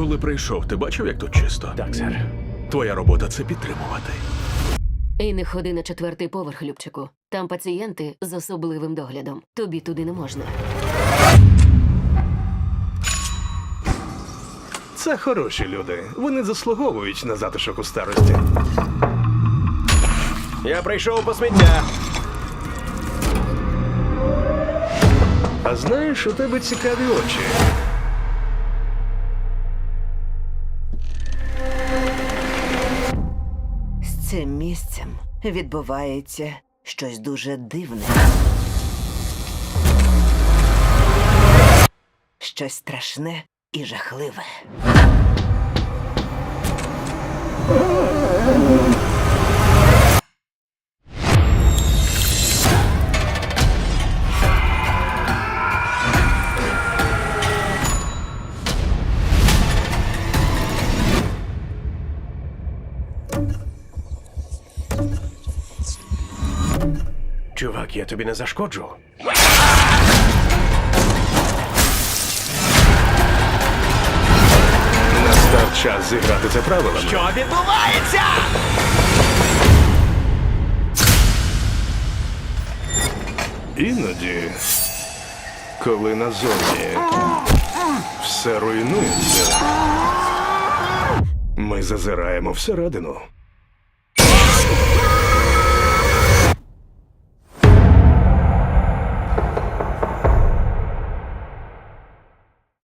Коли прийшов, ти бачив, як тут чисто? Так, сер. Твоя робота це підтримувати. І не ходи на четвертий поверх, Любчику. Там пацієнти з особливим доглядом. Тобі туди не можна. Це хороші люди. Вони заслуговують на затишок у старості. Я прийшов по сміття. А знаєш, у тебе цікаві очі. Цим місцем відбувається щось дуже дивне. Щось страшне і жахливе. Чувак, я тобі не зашкоджу. Настав час зіграти це правилами. Що відбувається? Іноді, коли назовні все руйнується, ми зазираємо всередину. Thank you.